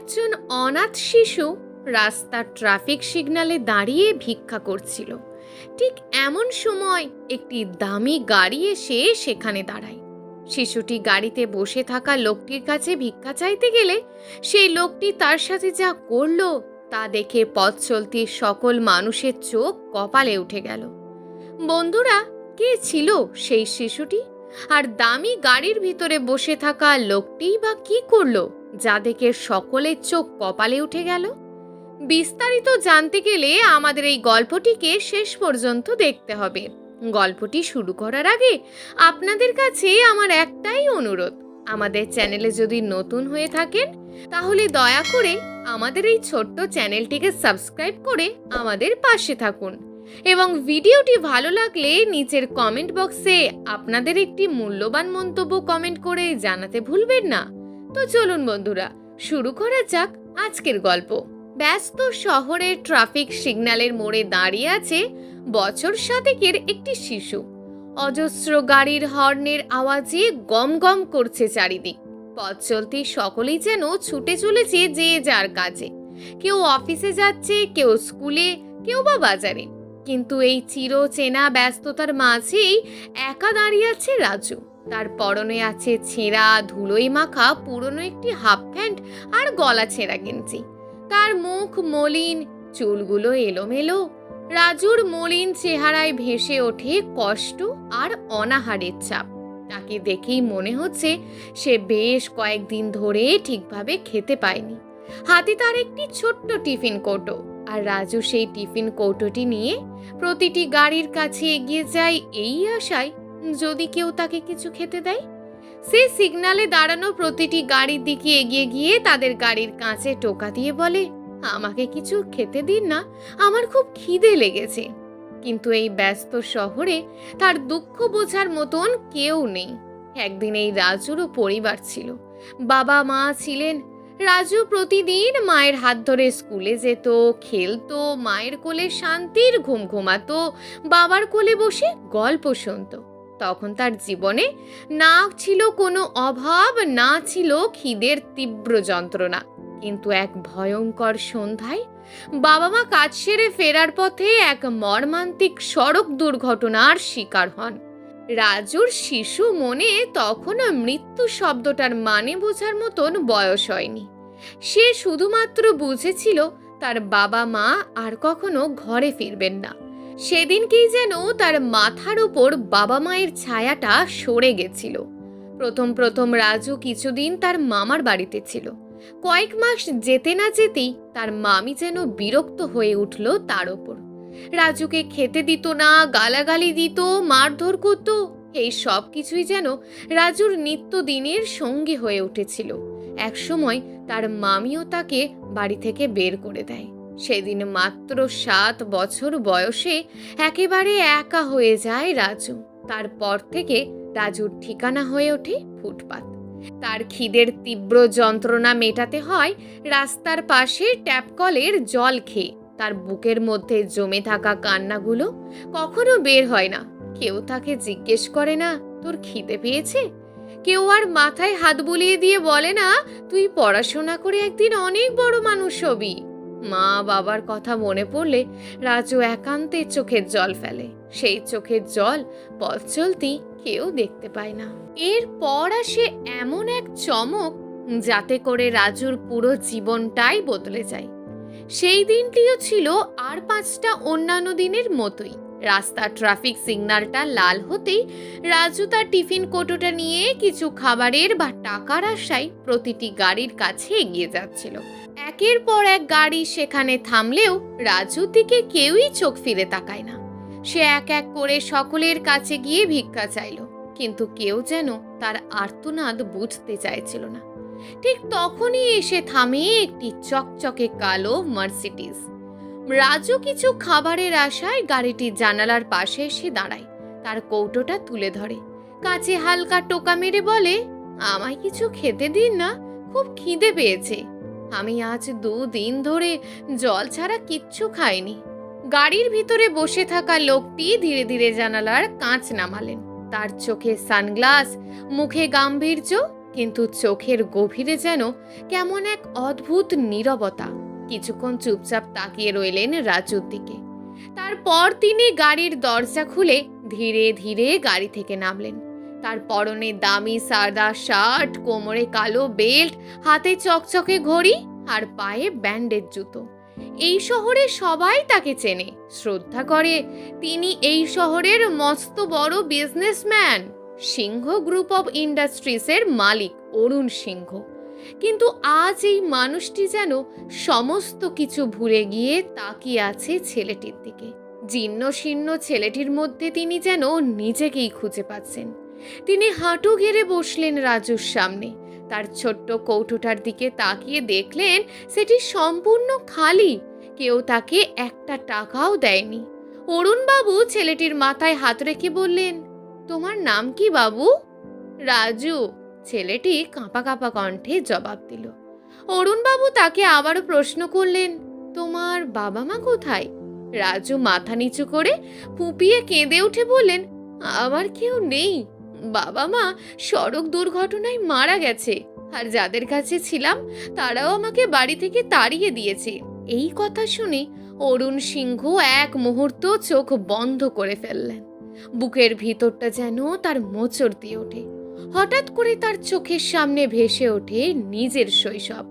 একজন অনাথ শিশু রাস্তার ট্রাফিক সিগনালে দাঁড়িয়ে ভিক্ষা করছিল। ঠিক এমন সময় একটি দামি গাড়ি এসে সেখানে দাঁড়ায়। শিশুটি গাড়িতে বসে থাকা লোকটির কাছে ভিক্ষা চাইতে গেলে সেই লোকটি তার সাথে যা করল তা দেখে পথ চলতি সকল মানুষের চোখ কপালে উঠে গেল। বন্ধুরা, কে ছিল সেই শিশুটি? আর দামি গাড়ির ভিতরে বসে থাকা লোকটি বা কি করল? যা দেখে সকলের চোখ কপালে উঠে গেল। বিস্তারিত জানতে গেলে আমাদের এই গল্পটিকে শেষ পর্যন্ত দেখতে হবে। গল্পটি শুরু করার আগে আপনাদের কাছে আমার একটাই অনুরোধ। আমাদের চ্যানেলে যদি নতুন হয়ে থাকেন, তাহলে দয়া করে আমাদের এই ছোট্ট চ্যানেলটিকে সাবস্ক্রাইব করে আমাদের পাশে থাকুন। এবং ভিডিওটি ভালো লাগলে নিচের কমেন্ট বক্সে আপনাদের একটি মূল্যবান মন্তব্য কমেন্ট করে জানাতে ভুলবেন না। তো চলুন বন্ধুরা, শুরু করা যাক আজকের গল্প। ব্যস্ত শহরের ট্রাফিক সিগন্যালের মোড়ে দাঁড়িয়ে আছে বছর শতকের একটি শিশু। অজস্র গাড়ির হর্নের আওয়াজে গম গম করছে চারিদিক। পথ চলতি সকলেই যেন ছুটে চলেছে যে যার কাজে। কেউ অফিসে যাচ্ছে, কেউ স্কুলে, কেউ বা বাজারে। কিন্তু এই চির চেনা ব্যস্ততার মাঝেই একা দাঁড়িয়ে আছে রাজু। তার পরনে আছে ছেঁড়া, ধুলোই মাখা, পুরনো একটি হাফ প্যান্ট আর গলা ছেঁড়া গেঞ্জি। তার মুখ মলিন, চুলগুলো এলোমেলো। রাজুর মলিন চেহারায় ভেসে ওঠে কষ্ট আর অনাহারের চাপ। তাকে দেখেই মনে হচ্ছে সে বেশ কয়েকদিন ধরে ঠিকভাবে খেতে পায়নি। হাতে তার একটি ছোট্ট টিফিন কৌটো আর রাজু সেই টিফিন কৌটোটি নিয়ে প্রতিটি গাড়ির কাছে এগিয়ে যায় এই আশায় যদি কেউ তাকে কিছু খেতে দেয়? সে সিগনালে দাঁড়ানো প্রতিটি গাড়ির দিকে এগিয়ে গিয়ে তাদের গাড়ির কাঁচে টোকা দিয়ে বলে, আমাকে কিছু খেতে দিন না, আমার খুব খিদে লেগেছে। কিন্তু এই ব্যস্ত শহরে তার দুঃখ বোঝার মতন কেউ নেই। একদিন এই রাজুরও পরিবার ছিল। বাবা মা ছিলেন। রাজু প্রতিদিন মায়ের হাত ধরে স্কুলে যেত, খেলতো, মায়ের কোলে শান্তির ঘুম ঘুমাতো, বাবার কোলে বসে গল্প শুনতো। তখন তার জীবনে না ছিল কোনো অভাব, না ছিল খিদের তীব্র যন্ত্রণা। কিন্তু এক ভয়ঙ্কর সন্ধ্যায় বাবা মা কাজ সেরে ফেরার পথে এক মর্মান্তিক সড়ক দুর্ঘটনার শিকার হন। রাজুর শিশু মনে তখনও মৃত্যু শব্দটার মানে বোঝার মতন বয়স হয়নি। সে শুধুমাত্র বুঝেছিল তার বাবা মা আর কখনো ঘরে ফিরবেন না। সেদিনকেই যেন তার মাথার উপর বাবা মায়ের ছায়াটা সরে গেছিল। প্রথম প্রথম রাজু কিছুদিন তার মামার বাড়িতে ছিল। কয়েক মাস যেতে না যেতেই তার মামি যেন বিরক্ত হয়ে উঠল তার ওপর। রাজুকে খেতে দিত না, গালাগালি দিত, মারধর করত, এই সব কিছুই যেন রাজুর নিত্যদিনের সঙ্গী হয়ে উঠেছিল। একসময় তার মামিও তাকে বাড়ি থেকে বের করে দেয়। সেদিন মাত্র সাত বছর বয়সে একেবারে একা হয়ে যায় রাজু। তারপর থেকে রাজুর ঠিকানা হয়ে ওঠে ফুটপাত। তার খিদের তীব্র যন্ত্রণা মেটাতে হয় রাস্তার পাশে ট্যাপ কলের জল খেয়ে। তার বুকের মধ্যে জমে থাকা কান্নাগুলো কখনো বের হয় না। কেউ তাকে জিজ্ঞেস করে না, তোর খিদে পেয়েছে? কেউ আর মাথায় হাত বুলিয়ে দিয়ে বলে না, তুই পড়াশোনা করে একদিন অনেক বড় মানুষ হবি। মা বাবার কথা মনে পড়লে রাজু একান্তে চোখের জল ফেলে। সেই চোখের জল পথ চলতি কেউ দেখতে পায় না। এরপর আসে এমন এক চমক যাতে করে রাজুর পুরো জীবনটাই বদলে যায়। সেই দিনটিও ছিল আর পাঁচটা অন্যান্য দিনের মতোই। রাস্তা ট্রাফিক সিগন্যালটা লাল হতেই রাজু তার টিফিন কোটোটা নিয়ে কিছু খাবারের বা টাকার আশায় প্রতিটি গাড়ির কাছে এগিয়ে যাচ্ছিল। একের পর এক গাড়ি সেখানে থামলেও রাজুর দিকে কেউই চোখ ফিরে তাকায় না। সে এক এক করে সকলের কাছে গিয়ে ভিক্ষা চাইল, কিন্তু কেউ যেন তার আর্তনাদ বুঝতে চাইছিল না। ঠিক তখনই এসে থামে একটি চকচকে কালো মার্সিডিস। রাজু কিছু খাবারের আশায় গাড়িটির জানালার পাশে এসে দাঁড়ায়, তার কৌটোটা তুলে ধরে। কাছে হালকা টোকা মেরে বলে, আমায় কিছু খেতে দিন না, খুব খিদে পেয়েছে। আমি আজ দুদিন ধরে জল ছাড়া কিচ্ছু খাইনি। গাড়ির ভিতরে বসে থাকা লোকটি ধীরে ধীরে জানালার কাঁচ নামালেন। তার চোখে সানগ্লাস, মুখে গাম্ভীর্য, কিন্তু চোখের গভীরে যেন কেমন এক অদ্ভুত নীরবতা। কিছুক্ষণ চুপচাপ তাকিয়ে রইলেন রাজুর দিকে। তারপর তিনি গাড়ির দরজা খুলে ধীরে ধীরে গাড়ি থেকে নামলেন। তার পরনে দামি সাদা শার্ট, কোমরে কালো বেল্ট, হাতে চকচকে ঘড়ি আর পায়ে ব্যান্ডের জুতো। এই শহরে সবাই তাকে চেনে, শ্রদ্ধা করে। তিনি এই শহরের মস্ত বড় বিজনেসম্যান। সিংহ গ্রুপ অফ ইন্ডাস্ট্রিজের মালিক অরুণ সিংহ। কিন্তু আজ এই মানুষটি যেন সমস্ত কিছু ভুলে গিয়ে তাকিয়ে আছে ছেলেটির দিকে। জীর্ণ শীর্ণ ছেলেটির মধ্যে তিনি যেন নিজেকেই খুঁজে পাচ্ছেন। তিনি হাঁটু ঘেরে বসলেন রাজুর সামনে। তার ছোট্ট কৌটোটার দিকে তাকিয়ে দেখলেন সেটি সম্পূর্ণ খালি। কেউ তাকে একটা টাকাও দেয়নি। অরুণবাবু ছেলেটির মাথায় হাত রেখে বললেন, তোমার নাম কি বাবু? রাজু। ছেলেটি কাঁপা কাঁপা কণ্ঠে জবাব দিল। অরুণবাবু তাকে আবারও প্রশ্ন করলেন, তোমার বাবা মা কোথায়? রাজু মাথা নিচু করে ফুপিয়ে কেঁদে উঠে বললেন আমার কেউ নেই। বাবা মা সড়ক দুর্ঘটনায় মারা গেছে। আর যাদের কাছে ছিলাম, তারাও আমাকে বাড়ি থেকে তাড়িয়ে দিয়েছে। এই কথা শুনে অরুণ সিংহ এক মুহূর্ত চোখ বন্ধ করে ফেললেন। বুকের ভিতরটা যেন তার মোচড় দিয়ে ওঠে। হঠাৎ করে তার চোখের সামনে ভেসে ওঠে নিজের শৈশব।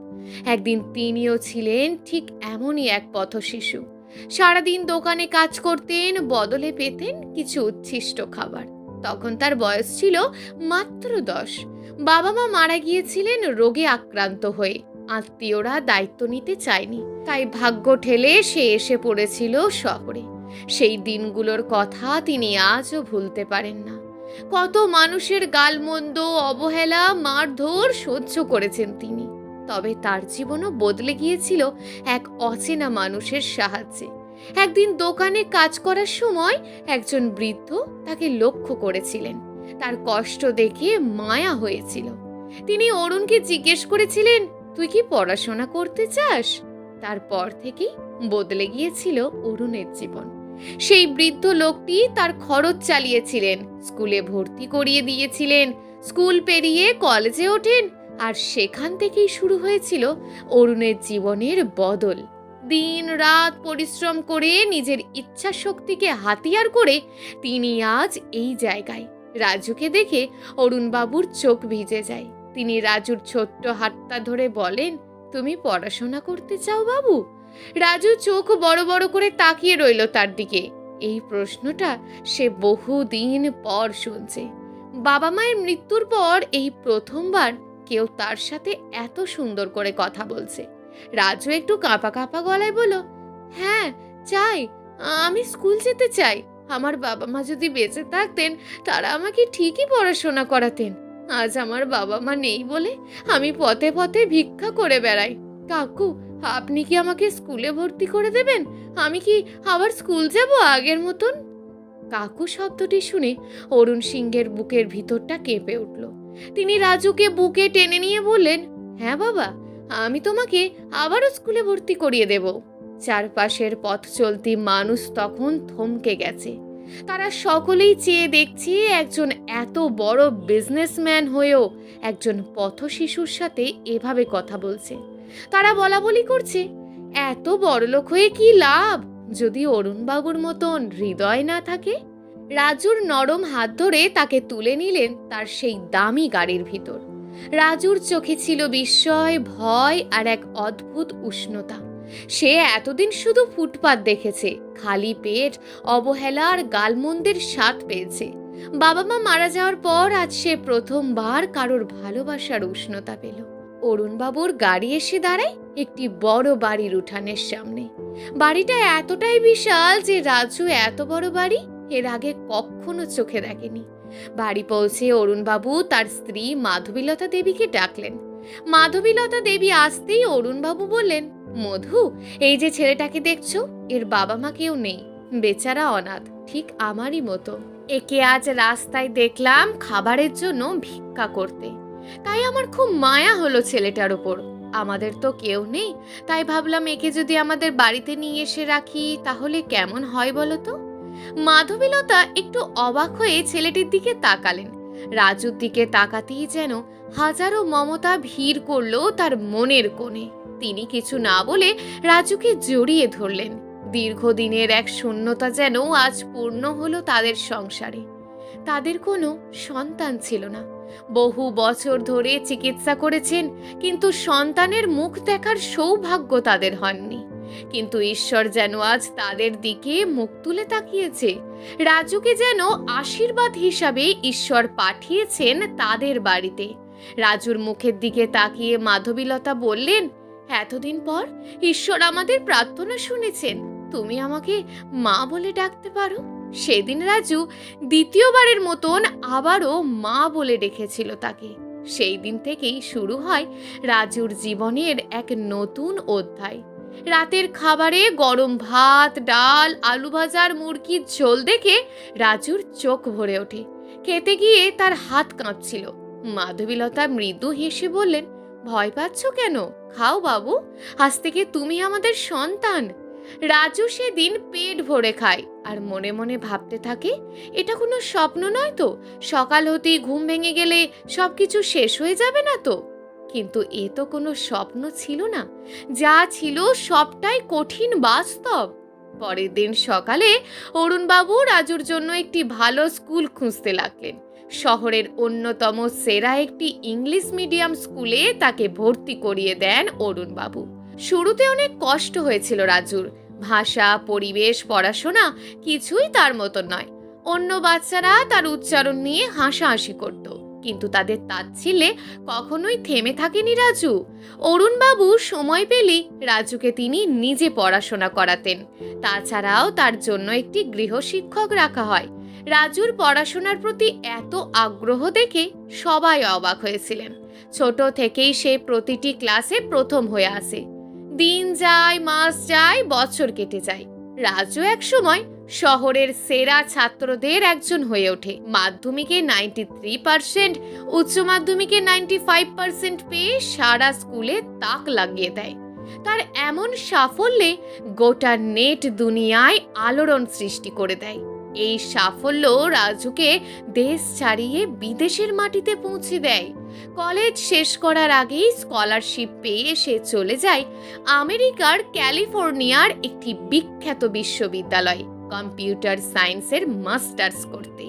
একদিন তিনিও ছিলেন ঠিক এমনই এক পথশিশু। সারাদিন দোকানে কাজ করতেন, বদলে পেতেন কিছু উচ্ছিষ্ট খাবার। তখন তার বয়স ছিল মাত্র দশ। বাবা মা মারা গিয়েছিলেন রোগে আক্রান্ত হয়ে। আত্মীয়রা দায়িত্ব নিতে চায়নি। তাই ভাগ্য ঠেলে সে এসে পড়েছিল শহরে। সেই দিনগুলোর কথা তিনি আজও ভুলতে পারেন না। কত মানুষের গালমন্দ, অবহেলা, মারধর সহ্য করেছেন তিনি। তবে তার জীবনও বদলে গিয়েছিল এক অচেনা মানুষের সাহায্যে। একদিন দোকানে কাজ করার সময় একজন বৃদ্ধ তাকে লক্ষ্য করেছিলেন। তার কষ্ট দেখে মায়া হয়েছিল। তিনি অরুণকে জিজ্ঞেস করেছিলেন, তুই কি পড়াশোনা করতে চাস? তারপর থেকেই বদলে গিয়েছিল অরুণের জীবন। সেই বৃদ্ধ লোকটি তার খরচ চালিয়েছিলেন, স্কুলে ভর্তি করিয়ে দিয়েছিলেন, স্কুল পেরিয়ে কলেজে ওঠেন, আর সেখান থেকেই শুরু হয়েছিল অরুণের জীবনের বদল। দিন রাত পরিশ্রম করে নিজের ইচ্ছা শক্তিকে হাতিয়ার করে তিনি আজ এই জায়গায়। রাজুকে দেখে অরুণবাবুর চোখ ভিজে যায়। তিনি রাজুর ছোট্ট হাতটা ধরে বলেন, তুমি পড়াশোনা করতে চাও বাবু? রাজু চোখ বড় বড় করে তাকিয়ে রইল তার দিকে। এই প্রশ্নটা সে বহুদিন পর শুনছে। বাবা মায়ের মৃত্যুর পর এই প্রথমবার কেউ তার সাথে এত সুন্দর করে কথা বলছে। রাজু একটু কাঁপা কাঁপা গলায় বলল হ্যাঁ চাই। আমি স্কুল যেতে চাই। আমার বাবা মা যদি বেঁচে থাকতেন, তারা আমাকে ঠিকই পড়াশোনা করাতেন। আজ আমার বাবা মা নেই বলে আমি পথে পথে ভিক্ষা করে বেড়াই। কাকু, আপনি কি আমাকে স্কুলে ভর্তি করে দেবেন? আমি কি আবার স্কুল যাব আগের মতন? কাকু শব্দটি শুনে অরুণ সিংহের বুকের ভিতরটা কেঁপে উঠল। তিনি রাজুকে বুকে টেনে নিয়ে বললেন হ্যাঁ বাবা আমি তোমাকে আবারও স্কুলে ভর্তি করিয়ে দেব। চারপাশের পথ চলতি মানুষ তখন থমকে গেছে। তারা সকলেই চেয়ে দেখছে একজন এত বড় বিজনেসম্যান হয়েও একজন পথ শিশুর সাথে এভাবে কথা বলছে। তারা বলা বলি করছে, এত বড়লোক হয়ে কি লাভ? যদি অরুণবাবুর মতন হৃদয় না থাকে? রাজুর নরম হাত ধরে তাকে তুলে নিলেন তার সেই দামি গাড়ির ভিতর। রাজুর চোখে ছিল বিস্ময়, ভয় আর এক অদ্ভুত উষ্ণতা। সে এতদিন শুধু ফুটপাত দেখেছে, খালি পেট অবহেলা আর গালমন্দের স্বাদ পেয়েছে। বাবা মা মারা যাওয়ার পর আজ সে প্রথমবার কারোর ভালোবাসার উষ্ণতা পেল। অরুণবাবুর গাড়ি এসে দাঁড়ায় একটি বড় বাড়ির উঠানের সামনে। বাড়িটা এতটাই বিশাল যে রাজু এত বড় বাড়ি এর আগে কখনো চোখে দেখেনি। বাড়ি পৌঁছে অরুণবাবু তার স্ত্রী মাধবীলতা দেবীকে ডাকলেন। মাধবীলতা দেবী আসতেই অরুণবাবু বললেন, মধু, এই যে ছেলেটাকে দেখছ, এর বাবা মা কেউ নেই, বেচারা অনাথ, ঠিক আমারই মতো। একে আজ রাস্তায় দেখলাম খাবারের জন্য ভিক্ষা করতে। তাই আমার খুব মায়া হলো ছেলেটার ওপর। আমাদের তো কেউ নেই, তাই ভাবলাম একে যদি আমাদের বাড়িতে নিয়ে এসে রাখি, তাহলে কেমন হয় বলো তো? মাধবীলতা একটু অবাক হয়ে ছেলেটির দিকে তাকালেন। রাজুর দিকে তাকাতেই যেন হাজারো মমতা ভিড় করল তার মনের কোণে। তিনি কিছু না বলে রাজুকে জড়িয়ে ধরলেন। দীর্ঘদিনের এক শূন্যতা যেন আজ পূর্ণ হলো তাদের সংসারে। তাদের কোনো সন্তান ছিল না। বহু বছর ধরে চিকিৎসা করেছেন, কিন্তু সন্তানের মুখ দেখার সৌভাগ্য তাদের হননি কিন্তু ঈশ্বর যেন আজ তাদের দিকে মুখ তুলে তাকিয়েছে। রাজুকে যেন আশীর্বাদ হিসাবে ঈশ্বর পাঠিয়েছেন তাদের বাড়িতে। রাজুর মুখের দিকে তাকিয়ে মাধবীলতা বললেন, এতদিন পর ঈশ্বর আমাদের প্রার্থনা শুনেছেন। তুমি আমাকে মা বলে ডাকতে পারো? সেদিন রাজু দ্বিতীয়বারের মতন আবারও মা বলে ডেকেছিল তাকে। সেই দিন থেকেই শুরু হয় রাজুর জীবনের এক নতুন অধ্যায়। রাতের খাবারে গরম ভাত, ডাল আলু ভাজার মুরগির ঝোল দেখে রাজুর চোখ ভরে ওঠে। খেতে গিয়ে তার হাত কাঁপছিল। মাধবীলতা মৃদু হেসে বললেন, ভয় পাচ্ছ কেন? খাও বাবু, আজ থেকে তুমি আমাদের সন্তান। রাজু সেদিন পেট ভরে খায় আর মনে মনে ভাবতে থাকে, এটা কোনো স্বপ্ন নয় তো? সকাল হতেই ঘুম ভেঙে গেলে সব কিছু শেষ হয়ে যাবে না তো? কিন্তু এ তো কোনো স্বপ্ন ছিল না। যা ছিল সবটাই কঠিন বাস্তব। পরের দিন সকালে অরুণবাবু রাজুর জন্য একটি ভালো স্কুল খুঁজতে লাগলেন। শহরের অন্যতম সেরা একটি ইংলিশ মিডিয়াম স্কুলে তাকে ভর্তি করিয়ে দেন অরুণবাবু। শুরুতে অনেক কষ্ট হয়েছিল রাজুর। ভাষা, পরিবেশ, পড়াশোনা কিছুই তার মতো নয়। অন্য বাচ্চারা তার উচ্চারণ নিয়ে হাসাহাসি করত। কিন্তু তাদের তাচ্ছিল্যে কখনোই থেমে থাকেনি রাজু। অরুণবাবু সময় পেলেই রাজুকে তিনি নিজে পড়াশোনা করাতেন। তাছাড়াও তার জন্য একটি গৃহশিক্ষক রাখা হয়। রাজুর পড়াশোনার প্রতি এত আগ্রহ দেখে সবাই অবাক হয়েছিলেন। ছোট থেকেই সে প্রতিটি ক্লাসে প্রথম হয়ে আসে। দিন যায়, মাস যায়, বছর কেটে যায়। রাজু এক সময় শহরের সেরা ছাত্রদের একজন হয়ে ওঠে। মাধ্যমিকে নাইনটি থ্রি পার্সেন্ট উচ্চ মাধ্যমিকে নাইনটি ফাইভ পার্সেন্ট পেয়ে সারা স্কুলে তাক লাগিয়ে দেয়। তার এমন সাফল্যে গোটা নেট দুনিয়ায় আলোড়ন সৃষ্টি করে দেয়। এই সাফল্য রাজুকে দেশ ছাড়িয়ে বিদেশের মাটিতে পৌঁছে দেয়। কলেজ শেষ করার আগেই স্কলারশিপ পেয়ে সে চলে যায় আমেরিকার ক্যালিফোর্নিয়ার একটি বিখ্যাত বিশ্ববিদ্যালয়। কম্পিউটার সায়েন্সের মাস্টার্স করতে।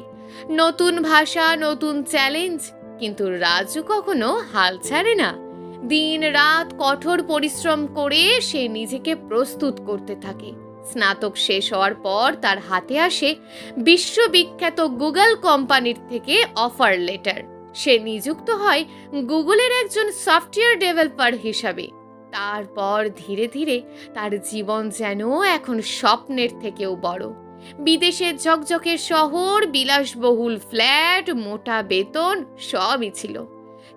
নতুন ভাষা, নতুন চ্যালেঞ্জ, কিন্তু রাজু কখনো হাল ছাড়ে না। দিন রাত কঠোর পরিশ্রম করে সে নিজেকে প্রস্তুত করতে থাকে। স্নাতক শেষ হওয়ার পর তার হাতে আসে বিশ্ববিখ্যাত গুগল কোম্পানির থেকে অফার লেটার। সে নিযুক্ত হয় গুগলের একজন সফটওয়্যার ডেভেলপার হিসাবে। তারপর ধীরে ধীরে তার জীবন যেন এখন স্বপ্নের থেকেও বড়। বিদেশের ঝকঝকে শহর, বিলাসবহুল ফ্ল্যাট, মোটা বেতন, সবই ছিল।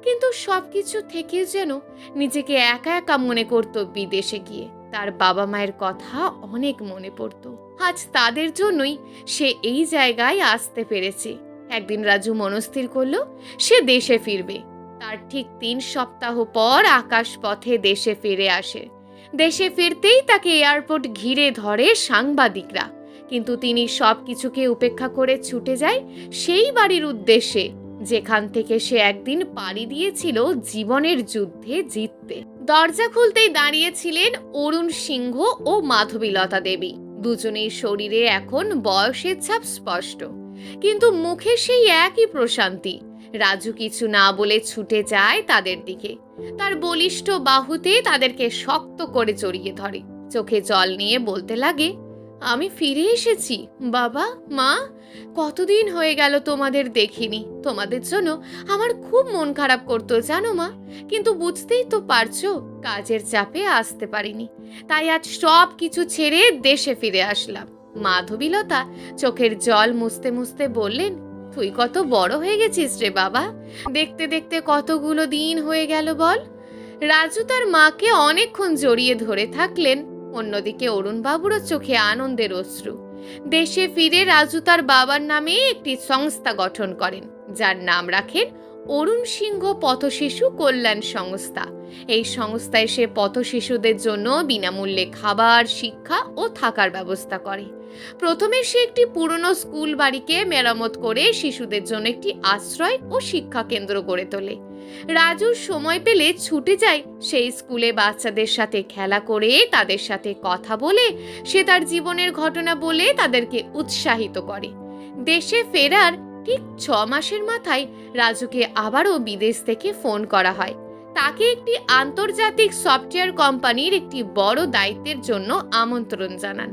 কিন্তু সবকিছু থেকে যেন নিজেকে একা একা মনে করত বিদেশে গিয়ে। তার বাবা মায়ের কথা অনেক মনে পড়তো। আজ তাদের জন্যই সে এই জায়গায় আসতে পেরেছে। একদিন রাজু মনস্থির করল, সে দেশে ফিরবে। তার ঠিক তিন সপ্তাহ পর আকাশ পথে দেশে ফিরে আসে। দেশে ফিরতেই তাকে এয়ারপোর্ট ঘিরে ধরে সাংবাদিকরা। কিন্তু তিনি সব কিছুকে উপেক্ষা করে ছুটে যায় সেই বাড়ির উদ্দেশ্যে, যেখান থেকে সে একদিন পাড়ি দিয়েছিল জীবনের যুদ্ধে জিততে। দরজা খুলতেই দাঁড়িয়েছিলেন অরুণ সিংহ ও মাধবীলতা দেবী। দুজনের শরীরে এখন বয়সের ছাপ স্পষ্ট। কিন্তু মুখে সেই একই প্রশান্তি। রাজু কিছু না বলে ছুটে যায় তাদের দিকে। তার বলিষ্ঠ বাহুতে তাদেরকে শক্ত করে জড়িয়ে ধরে। চোখে জল নিয়ে বলতে লাগে, আমি ফিরে এসেছি, বাবা, মা, কতদিন হয়ে গেল তোমাদের দেখিনি। তোমাদের জন্য আমার খুব মন খারাপ করতো, জানো মা। কিন্তু বুঝতেই তো পারছ, কাজের চাপে আসতে পারিনি। তাই আজ সব কিছু ছেড়ে দেশে ফিরে আসলাম। মাধবীলতা চোখের জল মুছতে মুছতে বললেন তুই কত বড় হয়ে গেছিস রে বাবা। দেখতে দেখতে কতগুলো দিন হয়ে গেল বল। রাজু তার মাকে অনেকক্ষণ জড়িয়ে ধরে থাকলেন। অন্যদিকে অরুণবাবুরও চোখে আনন্দের অশ্রু। দেশে ফিরে রাজু তার বাবার নামে একটি সংস্থা গঠন করেন, যার নাম রাখেন অরুণ সিংহ পথশিশু কল্যাণ সংস্থা। এই সংস্থায় সে পথশিশুদের জন্য বিনামূল্যে খাবার, শিক্ষা ও থাকার ব্যবস্থা করে। প্রথমে সে একটি পুরনো স্কুল বাড়িকে মেরামত করে শিশুদের জন্য একটি আশ্রয় ও শিক্ষা কেন্দ্র গড়ে তোলে। রাজু সময় পেলে ছুটে যায় সেই স্কুলে বাচ্চাদের সাথে খেলা করে, তাদের সাথে কথা বলে, সে তার জীবনের ঘটনা বলে তাদেরকে উৎসাহিত করে। দেশে ফেরার ঠিক ছ মাসের মাথায় রাজুকে আবারও বিদেশ থেকে ফোন করা হয়। তাকে একটি আন্তর্জাতিক সফটওয়্যার কোম্পানির একটি বড় দায়িত্বের জন্য আমন্ত্রণ জানান।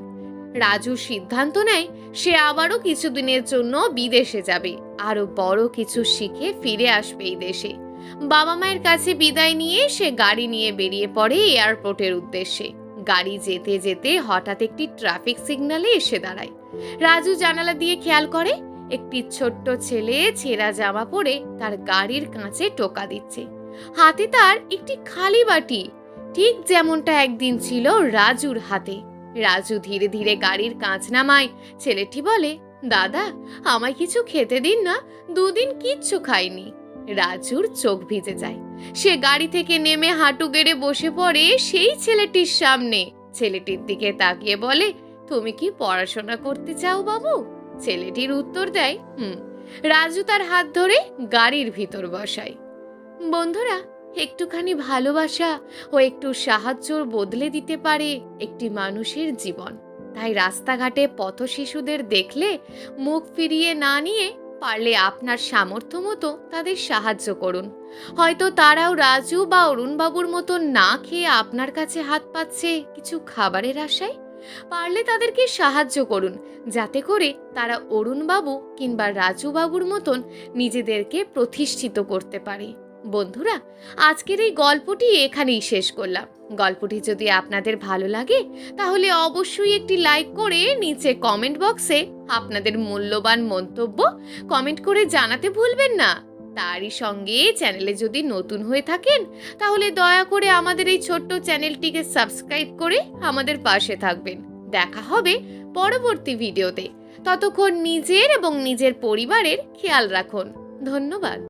রাজু সিদ্ধান্ত নেয়, সে আবারও কিছুদিনের জন্য বিদেশে যাবে। আরও বড় কিছু শিখে ফিরে আসবে এই দেশে। বাবা মায়ের কাছে বিদায় নিয়ে সে গাড়ি নিয়ে বেরিয়ে পড়ে এয়ারপোর্টের উদ্দেশ্যে। গাড়ি যেতে যেতে হঠাৎ একটি ট্রাফিক সিগন্যালে এসে দাঁড়ায়। রাজু জানালা দিয়ে খেয়াল করে একটি ছোট্ট ছেলে ছেঁড়া জামা পরে তার গাড়ির কাঁচে টোকা দিচ্ছে। হাতে তার একটি খালি বাটি, ঠিক যেমনটা একদিন ছিল রাজুর হাতে। রাজু ধীরে ধীরে গাড়ির কাঁচ নামায়। ছেলেটি বলে, দাদা, আমায় কিছু খেতে দিন না, দুদিন কিচ্ছু খাইনি। রাজুর চোখ ভিজে যায়। সে গাড়ি থেকে নেমে হাঁটু গেড়ে বসে পড়ে সেই ছেলেটির সামনে। ছেলেটির দিকে তাকিয়ে বলে, তুমি কি পড়াশোনা করতে চাও বাবু? ছেলেটির উত্তর দেয়, হুম, রাজু তার হাত ধরে গাড়ির ভিতর বসায়। বন্ধুরা, একটুখানি ভালোবাসা ও একটু সাহায্যর বদলে দিতে পারে একটি মানুষের জীবন। তাই রাস্তাঘাটে পথ শিশুদের দেখলে, মুখ ফিরিয়ে না নিয়ে পারলে আপনার সামর্থ্য মতো তাদের সাহায্য করুন। হয়তো তারাও রাজু বা অরুণবাবুর মতো না খেয়ে আপনার কাছে হাত পাচ্ছে কিছু খাবারের আশায়। পারলে তাদেরকে সাহায্য করুন, যাতে করে তারা অরুণবাবু কিংবা রাজুবাবুর মতন নিজেদেরকে প্রতিষ্ঠিত করতে পারে। বন্ধুরা, আজকের এই গল্পটি এখানেই শেষ করলাম। গল্পটি যদি আপনাদের ভালো লাগে, তাহলে অবশ্যই একটি লাইক করে নিচে কমেন্ট বক্সে আপনাদের মূল্যবান মন্তব্য কমেন্ট করে জানাতে ভুলবেন না। তারই সঙ্গে চ্যানেলে যদি নতুন হয়ে থাকেন, তাহলে দয়া করে আমাদের এই ছোট্ট চ্যানেলটিকে সাবস্ক্রাইব করে আমাদের পাশে থাকবেন। দেখা হবে পরবর্তী ভিডিওতে। ততক্ষণ নিজের এবং নিজের পরিবারের খেয়াল রাখুন। ধন্যবাদ।